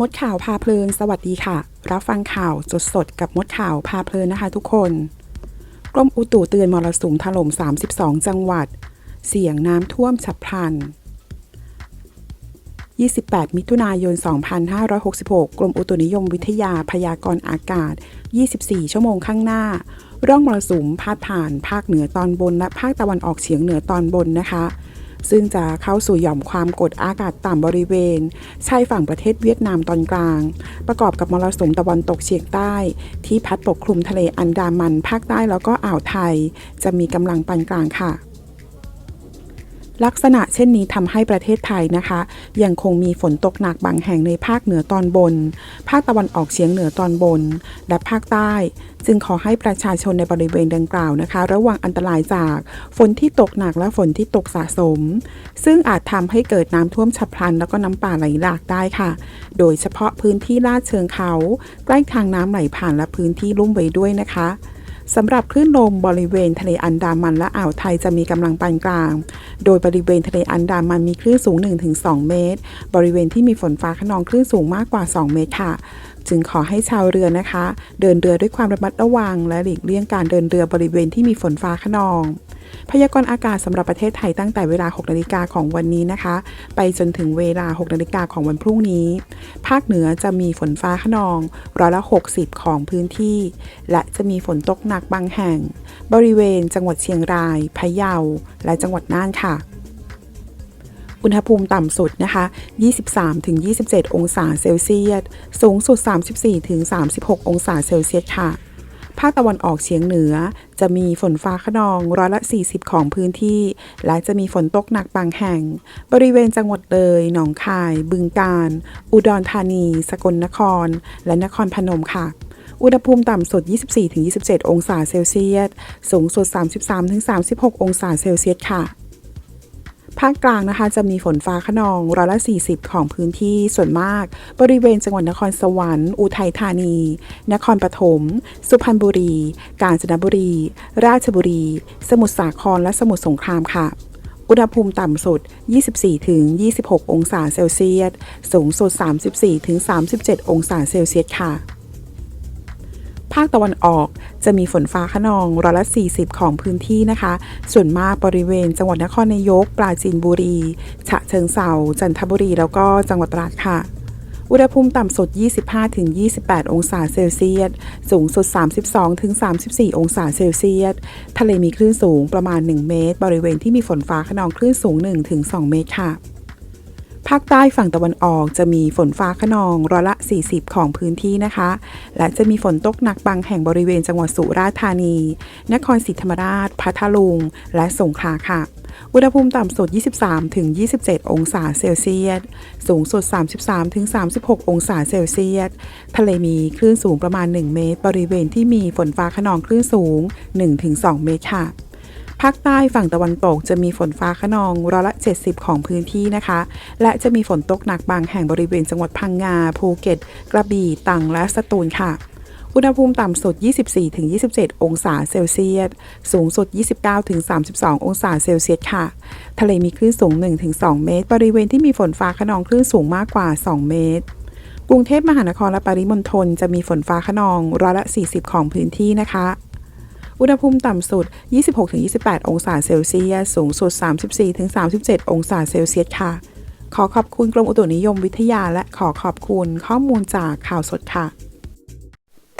มดข่าวพาเพลิน สวัสดีค่ะ รับฟังข่าวสดสดกับมดข่าวพาเพลินนะคะทุกคน กรมอุตุเตือนมรสุมถล่ม 32 จังหวัด เสี่ยงน้ำท่วมฉับพลัน 28 มิถุนายน 2566 กรมอุตุนิยมวิทยาพยากรณ์อากาศ 24 ชั่วโมงข้างหน้า ร่องมรสุมพาดผ่านภาคเหนือตอนบนและภาคตะวันออกเฉียงเหนือตอนบนนะคะ ซึ่งจะเข้าสู่หย่อมความกดอากาศต่ำบริเวณชายฝั่งประเทศเวียดนามตอนกลาง ประกอบกับมรสุมตะวันตกเฉียงใต้ ที่พัดปกคลุมทะเลอันดามันภาคใต้แล้วก็อ่าวไทย จะมีกำลังปานกลางค่ะ ลักษณะเช่นนี้ทำให้ประเทศไทยนะคะ ยังคงมีฝนตกหนักบางแห่งในภาคเหนือตอนบน ภาคตะวันออกเฉียงเหนือตอนบน และภาคใต้ จึงขอให้ประชาชนในบริเวณดังกล่าวนะคะ ระวังอันตรายจากฝนที่ตกหนักและฝนที่ตกสะสม ซึ่งอาจทำให้เกิดน้ำท่วมฉับพลัน แล้วก็น้ำป่าไหลหลากได้ค่ะ โดยเฉพาะพื้นที่ลาดเชิงเขา ใกล้ทางน้ำไหลผ่านและพื้นที่ลุ่มไว้ด้วยนะคะ สำหรับคลื่นลมบริเวณทะเลอันดามันและอ่าวไทยจะมีกำลังปานกลาง โดยบริเวณทะเลอันดามันมีคลื่นสูง 1-2 เมตร บริเวณที่มีฝนฟ้าขนองคลื่นสูงมากกว่า 2 เมตรค่ะ จึงขอให้ชาวเรือนะคะ เดินเรือด้วยความระมัดระวัง และหลีกเลี่ยงการเดินเรือบริเวณที่มีฝนฟ้าขนอง พยากรณ์อากาศสำหรับประเทศไทยตั้งแต่เวลา 6 นาฬิกาของวันนี้นะคะ ไปจนถึงเวลา 6 นาฬิกาของวันพรุ่งนี้ ภาคเหนือจะมีฝนฟ้าขนองร้อยละ 60 ของพื้นที่ และจะมีฝนตกหนักบางแห่ง บริเวณจังหวัดเชียงราย พะเยา และจังหวัดน่านค่ะอุณหภูมิต่ำสุดนะคะ 23-27 องศาเซลเซียส สูงสุด 34-36 องศาเซลเซียสค่ะ ภาคตะวันออกเฉียงเหนือ จะมีฝนฟ้าขนองร้อยละ 40 ของพื้นที่ และจะมีฝนตกหนักบางแห่ง บริเวณจังหวัดเลย หนองคาย บึงการ อุดรธานี สกลนคร และนครพนมค่ะอุณหภูมิต่ำสุด 24-27 องศาเซลเซียส สูงสุด 33-36 องศาเซลเซียสค่ะ ภาคกลางนะคะ จะมีฝนฟ้าขนองร้อยละ 40 ของพื้นที่ส่วนมาก บริเวณจังหวัดนครสวรรค์ อุทัยธานี นครปฐม สุพรรณบุรี กาญจนบุรี ราชบุรี สมุทรสาครและสมุทรสงครามค่ะ อุณหภูมิต่ำสุด 24-26 องศาเซลเซียส สูงสุด 34-37 องศาเซลเซียสค่ะาคตะวันออกจะมีฝนฟ้าขนองร้อยละ 40 ของพื้นที่นะคะ ส่วนมากบริเวณจังหวัดนครนายก ปราจีนบุรี ฉะเชิงเซาจันทบุรี แล้วก็จังหวัดตราดค่ะ อุณหภูมิต่ำสุด 25-28 องศาเซลเซียส สูงสุด 32-34 องศาเซลเซียส ทะเลมีคลื่นสูงประมาณ 1 เมตร บริเวณที่มีฝนฟ้าขนองคลื่นสูง 1-2 เมตรค่ะ ภาคใต้ฝั่งตะวันออกจะมีฝนฟ้าขนองร้อยละ 40 ของพื้นที่นะคะ และจะมีฝนตกหนักบางแห่งบริเวณจังหวัดสุราษฎร์ธานี นครศรีธรรมราช พัทลุง และสงขลาค่ะ อุณหภูมิต่ำสุด 23-27 องศาเซลเซียส สูงสุด 33-36 องศาเซลเซียส ทะเลมีคลื่นสูงประมาณ 1 เมตร บริเวณที่มีฝนฟ้าขนองคลื่นสูง1-2เมตรค่ะ ภาคใต้ฝั่งตะวันตกจะมีฝนฟ้าขนองร้อยละ 70 ของพื้นที่นะคะ และจะมีฝนตกหนักบางแห่งบริเวณจังหวัดพังงา ภูเก็ต กระบี่ตรังและสตูลค่ะ อุณหภูมิต่ำสุด 24-27 องศาเซลเซียส สูงสุด 29-32 องศาเซลเซียสค่ะ ทะเลมีคลื่นสูง 1-2 เมตร บริเวณที่มีฝนฟ้าขนองคลื่นสูงมากกว่า 2 เมตรกรุงเทพมหานครและปริมณฑลจะมีฝนฟ้าขนองร้อยละ 40 ของพื้นที่นะคะ อุณหภูมิต่ำสุด 26-28 องศาเซลเซียส สูงสุด 34-37 องศาเซลเซียสค่ะ ขอขอบคุณกรมอุตุนิยมวิทยาและขอขอบคุณข้อมูลจากข่าวสดค่ะ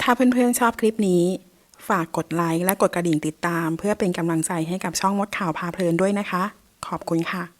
ถ้าเพื่อนๆชอบคลิปนี้ ฝากกดไลค์และกดกระดิ่งติดตาม เพื่อเป็นกำลังใจให้กับช่องมดข่าวพาเพลินด้วยนะคะ ขอบคุณค่ะ